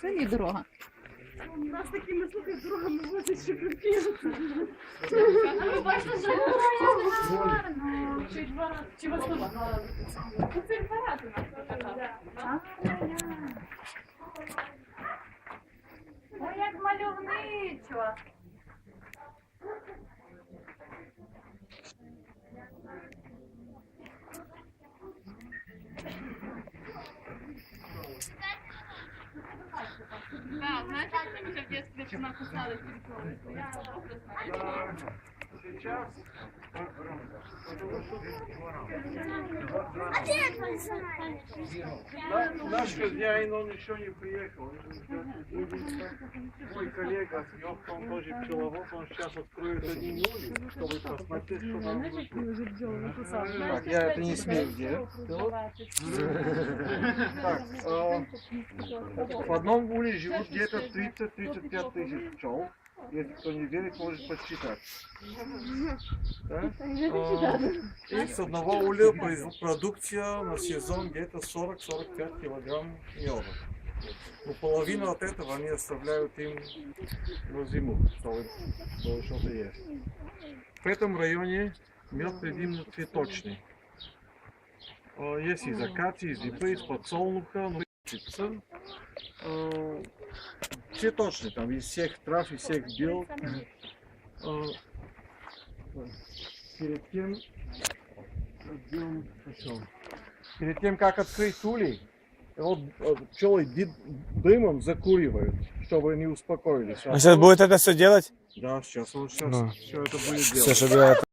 селі дорога. У нас такими слухи дорогами возять, що. Ви бачите, що гарно. Чи два рази, чи вас тут два рази. Це два рази нас. Ой, як мальовничо. Да, знаете, как в детстве кусалась перед Я знаю. Сейчас Наш хозяин, он еще не приехал. Мой коллега он тоже пчеловод, он сейчас откроет один улей, чтобы посмотреть, что там будет. Я это не смею делать. Так, э, в одном уле живут где-то 30-35 тысяч пчел. Если кто не верит, может посчитать. Да? И с одного улья продукция на сезон где-то 40-45 килограмм меда. Ну, половину от этого они оставляют им на зиму, чтобы было что-то есть. В этом районе мед предимно цветочный. А, Есть из акации, из липы, из подсолнуха, птица. А, Цветочный, там из всех трав, из всех бел. А, Перед тем? Перед тем, как открыть улей, вот э, пчелы дымом закуривают, чтобы они успокоились. А сейчас будет это все делать? Да, сейчас он сейчас Ну. все это будет Все, делать. это...